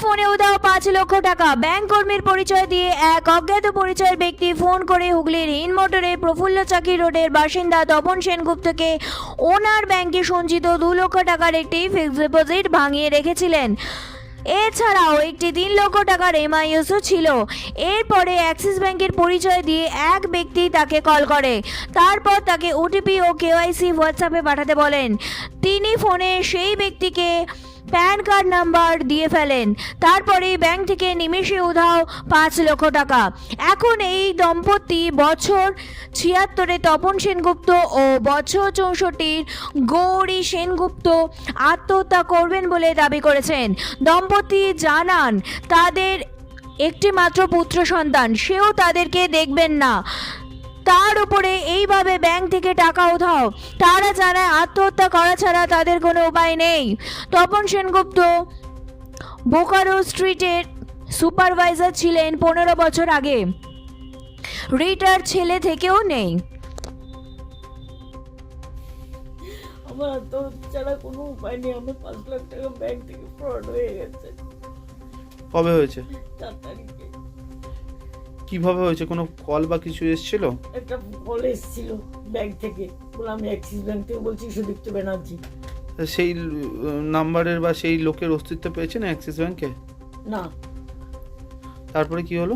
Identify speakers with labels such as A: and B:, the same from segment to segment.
A: ফোনে উধাও পাঁচ লক্ষ টাকা। ব্যাংক কর্মীর পরিচয় দিয়ে এক অজ্ঞাত পরিচয়ের ব্যক্তি ফোন করে হুগলির ইন মোটরে প্রফুল্ল চাকি রোডের বাসিন্দা তপন সেনগুপ্তকে ওনার ব্যাংকে সঞ্চিত দু লক্ষ টাকার একটি ফিক্সড ডিপোজিট ভাঙিয়ে রেখেছিলেন। এছাড়াও একটি তিন লক্ষ টাকার এমআইএসও ছিল। এরপরে অ্যাক্সিস ব্যাংকের পরিচয় দিয়ে এক ব্যক্তি তাকে কল করে। তারপর তাকে ওটিপি ও কেওয়াইসি হোয়াটসঅ্যাপে পাঠাতে বলেন। তিনি ফোনে সেই ব্যক্তিকে প্যান কার্ড নাম্বার দিয়ে ফেলেন। তারপরেই ব্যাংক থেকে নিমেষে উধাও পাঁচ লক্ষ টাকা। এখন এই দম্পতি বছর ছিয়াত্তরে তপন সেনগুপ্ত ও বছর চৌষট্টির গৌরী সেনগুপ্ত আত্মহত্যা করবেন বলে দাবি করেছেন। দম্পতি জানান, তাদের একটি মাত্র পুত্র সন্তান, সেও তাদেরকে দেখবেন না। তার উপরে এইভাবে ব্যাংক থেকে টাকা উধাও তারা জানায় আত্মহত্যা করা ছাড়া তাদের কোনো উপায় নেই। তপন সেনগুপ্ত বোকারো স্ট্রিটের সুপারভাইজার ছিলেন পনেরো বছর আগে। রিটার ছেলে থেকেও নেই।
B: আমার তো ছাড়া কোনো উপায় নেই। আমার পাঁচ লাখ টাকা ব্যাংক থেকে ফ্রড হয়ে গেছে।
C: কবে হয়েছে?
B: চার
C: কীভাবে হয়েছে? কোনো কল বা কিছু এসেছিল?
B: একটা কল এসেছিল ব্যাংক থেকে। বলে আমি অ্যাক্সিস ব্যাংক থেকে বলছি সুদীপ্ত ব্যানার্জি
C: সেই নাম্বারের বা সেই লোকের অস্তিত্ব পেয়েছেন অ্যাক্সিস ব্যাংকে
B: না।
C: তারপরে কি হলো?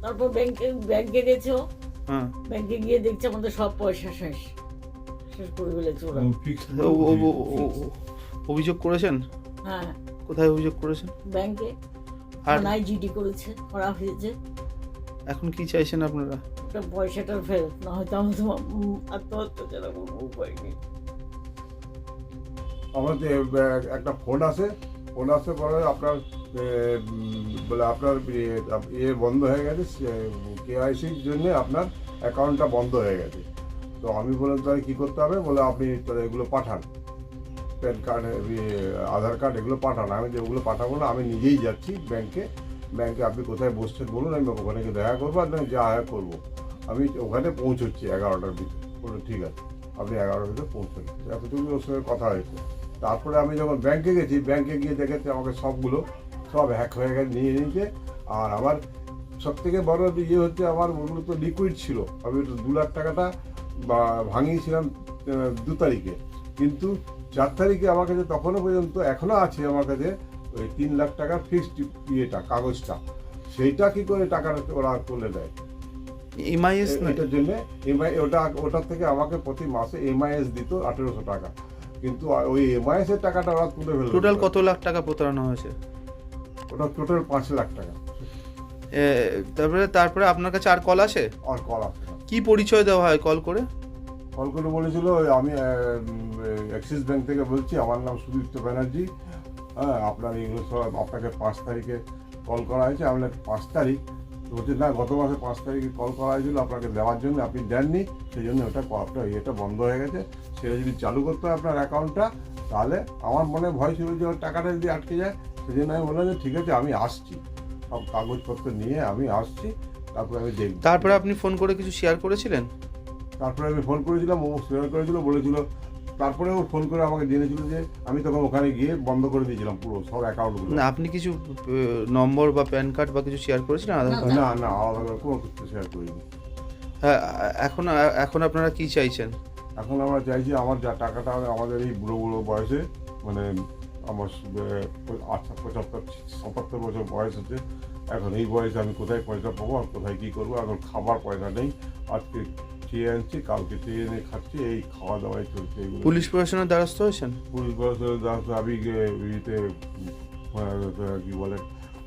B: তারপর ব্যাংকে ব্যাংকে গেছে
C: হ্যাঁ।
B: ব্যাংকে গিয়ে দেখছে আমাদের সব পয়সা শেষ। শেষ করে ফেলেছে ওরা।
C: ও- ও- ও- ও- ও- অভিযোগ করেছেন?
B: হ্যাঁ।
C: কোথায় অভিযোগ করেছেন?
B: ব্যাংকে
C: আর
B: নাই জিডি করেছে করা হয়েছে।
C: এখন কি চাইছেন আপনারা?
B: পয়সাটা ফেরত না হয়তো আমাদের উম, আত্মহত্যা ছাড়া কোনো উপায় নেই।
D: আমাদের একটা ফোন আসে ফোন আসে পরে আপনার বলে আপনার ইয়ে- ইয়ে বন্ধ হয়ে গেছে কেআইসির জন্য আপনার অ্যাকাউন্টটা বন্ধ হয়ে গেছে। তো আমি বললাম তাহলে কী করতে হবে? বলে আপনি তাহলে এগুলো পাঠান। প্যান কার্ড আধার কার্ড এগুলো পাঠান। আমি যে ওগুলো পাঠাবো না আমি নিজেই যাচ্ছি ব্যাংকে ব্যাংকে আপনি কোথায় বসছেন বলুন, আমি ওখানে গিয়ে দেখা করব, আর না যা হয় করব। আমি ওখানে পৌঁছচ্ছি এগারোটার ভিতরে বলল, ঠিক আছে। আপনি এগারোটার ভিতরে পৌঁছলেন এতটুকু ওর সঙ্গে কথা হয়েছে। তারপরে আমি যখন ব্যাংকে গেছি, ব্যাংকে গিয়ে দেখেছি আমাকে সবগুলো, সব হ্যাক হয়ে গেছে, নিয়ে নিয়েছে। আর আমার সব থেকে বড় ইয়ে হচ্ছে, আমার ওগুলো তো লিকুইড ছিল। আমি দু লাখ টাকাটা ভাঙিয়েছিলাম দু তারিখে। কিন্তু চার তারিখে আমার কাছে তখনও পর্যন্ত, এখনও আছে আমার কাছে ওই তিন লাখ টাকার ফিক্সড ইয়েটা কাগজটা সেইটা কি করে টাকাটা ওরা তুলে দেয়?
C: এমআইএস
D: এটার জন্য এমআই ওটা ওটার থেকে আমাকে প্রতি মাসে এমআইএস দিত আঠেরোশো টাকা। কিন্তু ওই এমআইএস এর টাকাটা ওরা তুলে ফেলল
C: টোটাল কত লাখ টাকা প্রতারণা হয়েছে?
D: ওটা টোটাল পাঁচ লাখ টাকা।
C: তারপরে তারপরে আপনার কাছে আর কল আসে?
D: আর কল আসে
C: কি পরিচয় দেওয়া হয় কল করে?
D: কল করে বলেছিল আমি অ্যাক্সিস ব্যাংক থেকে বলছি আমার নাম সুদীপ্ত ব্যানার্জি হ্যাঁ আপনার এগুলো সব আপনাকে পাঁচ তারিখে কল করা হয়েছে আপনার পাঁচ তারিখ বলছে না গত মাসে পাঁচ তারিখে কল করা হয়েছিল আপনাকে দেওয়ার জন্য আপনি দেননি সেই জন্য ওটা আপনার ইয়েটা বন্ধ হয়ে গেছে। সেটা যদি চালু করতে হয় আপনার অ্যাকাউন্টটা তাহলে আমার মনে ভয় ছিল যে ওর টাকাটা যদি আটকে যায় সেই জন্য আমি বললাম যে ঠিক আছে আমি আসছি। সব কাগজপত্র নিয়ে আমি আসছি তারপরে আমি দেখব।
C: তারপরে আপনি ফোন করে কিছু শেয়ার করেছিলেন?
D: তারপরে আমি ফোন করেছিলাম ও শেয়ার করেছিল বলেছিল তারপরে ও ফোন করে আমাকে জেনেছিল যে আমি তখন ওখানে গিয়ে বন্ধ করে দিয়েছিলাম পুরো সব অ্যাকাউন্টগুলো
C: না আপনি কিছু নম্বর বা প্যান কার্ড বা কিছু শেয়ার করেছিলেন আধার কার্ড
D: না না আলাদা করে কোনো কিছু শেয়ার করিনি।
C: হ্যাঁ এখন এখন আপনারা কি চাইছেন?
D: এখন আমরা চাইছি আমার যা টাকাটা আমাদের এই বুড়ো বুড়ো বয়সে মানে আমার আচ্ছা পঁচাত্তর সাতাত্তর বছর বয়স হচ্ছে এখন এই বয়সে আমি কোথায় পয়সা পাবো আর কোথায় কী করব? এখন খাবার পয়সা নেই আজকে চেয়ে আনছি কালকে চেয়ে এনে খাচ্ছি এই খাওয়া দাওয়াই চলছে এইগুলো
C: পুলিশ প্রশাসনের দ্বারস্থ হয়েছেন?
D: পুলিশ বয়সের দাস আমি ইয়েতে কি বলে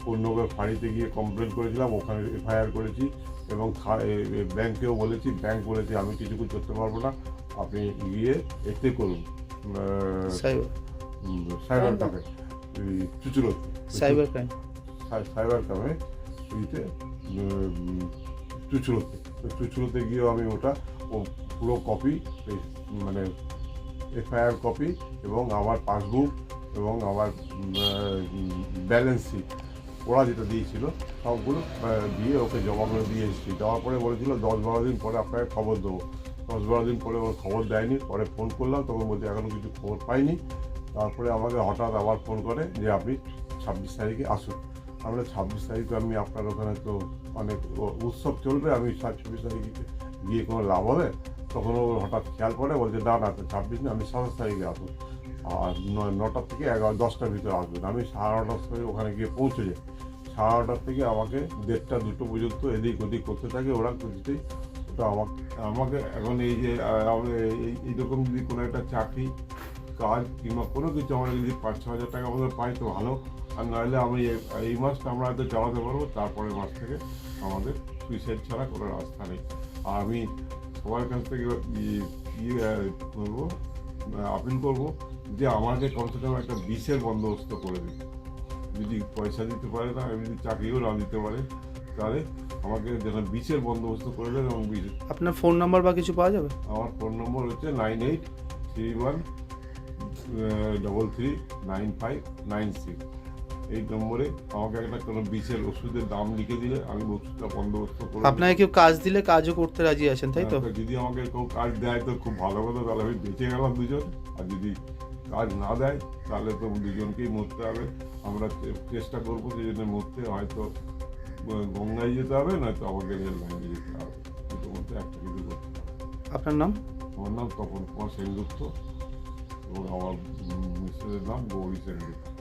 D: পূর্ণকে ফাঁড়িতে গিয়ে কমপ্লেন করেছিলাম ওখানে এফআইআর করেছি এবং ব্যাংকেও বলেছি ব্যাংক বলেছে আমি কিছু করতে পারব না আপনি গিয়ে এতে করুন।
C: সাইবার?
D: ক্যাফে চুচুরোতে
C: সাইবার ক্রাইম?
D: সাইবার ক্যাফে চুচুরোতে চুচুরোতে গিয়েও আমি ওটা, ও পুরো কপি মানে এফআইআর কপি এবং আমার পাসবুক এবং আমার ব্যালেন্স শিট ওরা যেটা দিয়েছিল, সবগুলো দিয়ে ওকে জমা করে দিয়ে এসেছি। দেওয়ার পরে বলেছিল, দশ বারো দিন পরে আপনাকে খবর দেবো। দশ বারো দিন পরে ওর খবর দেয়নি, পরে ফোন করলাম, তখন বলছে এখনও কিছু খবর পাইনি। তারপরে আমাকে হঠাৎ আবার ফোন করে যে, আপনি ছাব্বিশ তারিখে আসুন। আমরা ছাব্বিশ তারিখে আমি আপনার ওখানে তো অনেক উৎসব চলবে, আমি ছাব্বিশ তারিখে গিয়ে কোনো লাভ হবে? তখন ও হঠাৎ খেয়াল করে, বলছে, না না ছাব্বিশ না, আমি সাতাশ তারিখে আসুন আর নটার থেকে এগারো, দশটার ভিতরে আসবেন আমি সাড়ে নটার সময় ওখানে গিয়ে পৌঁছে যাই। সাড়ে নটার থেকে আমাকে দেড়টা, দুটো পর্যন্ত এদিক ওদিক করতে থাকে ওরা কিছুতেই ওটা আমাকে আমাকে এখন এই যে আমাদের এইরকম যদি কোনো একটা চাকরি, কাজ কিংবা কোনো কিছু আমরা যদি পাঁচ ছ হাজার টাকা মতো পাই তো ভালো। আর নাহলে আমি এই- মাসটা আমরা হয়তো চালাতে পারব তারপরের মাস থেকে আমাদের সুইসাইড ছাড়া কোনো রাস্তা নেই। আর আমি সবার কাছ থেকে ইয়ে করব আপিল করব যে আমাকে কমসে কম একটা বিষের বন্দোবস্ত করে দিন। যদি পয়সা দিতে পারে না আমি যদি চাকরিও না দিতে পারে তাহলে আমাকে যেন বিষের বন্দোবস্ত করে দেন এবং বিষ
C: আপনার ফোন নাম্বার বা কিছু পাওয়া যাবে?
D: আমার ফোন নম্বর হচ্ছে nine eight three one double three nine five nine six এই নম্বরে আমাকে একটা কোনো বিষের ওষুধের দাম লিখে দিলে আমি ওষুধটা বন্দোবস্ত করে দেব।
C: আপনাকে কেউ কাজ দিলে কাজও করতে রাজি আছেন তাই তো?
D: হ্যাঁ, যদি আমাকে কেউ কাজ দেয় তো খুব ভালো কথা তাহলে আমি বেঁচে গেলাম দুজন। আর যদি কাজ না দেয় তাহলে তো দুজনকেই মরতে হবে। আমরা চেষ্টা করব যে জন্য মরতে হয়তো গঙ্গায় যেতে হবে নয়তো আমাকে রেল লাইনে যেতে হবে। দুটোর মধ্যে একটা কিছু করতে হবে।
C: আপনার নাম?
D: আমার নাম তপন কুমার সেনগুপ্ত। এবং আমার মিস্টারের নাম গৌরী সেনগুপ্ত।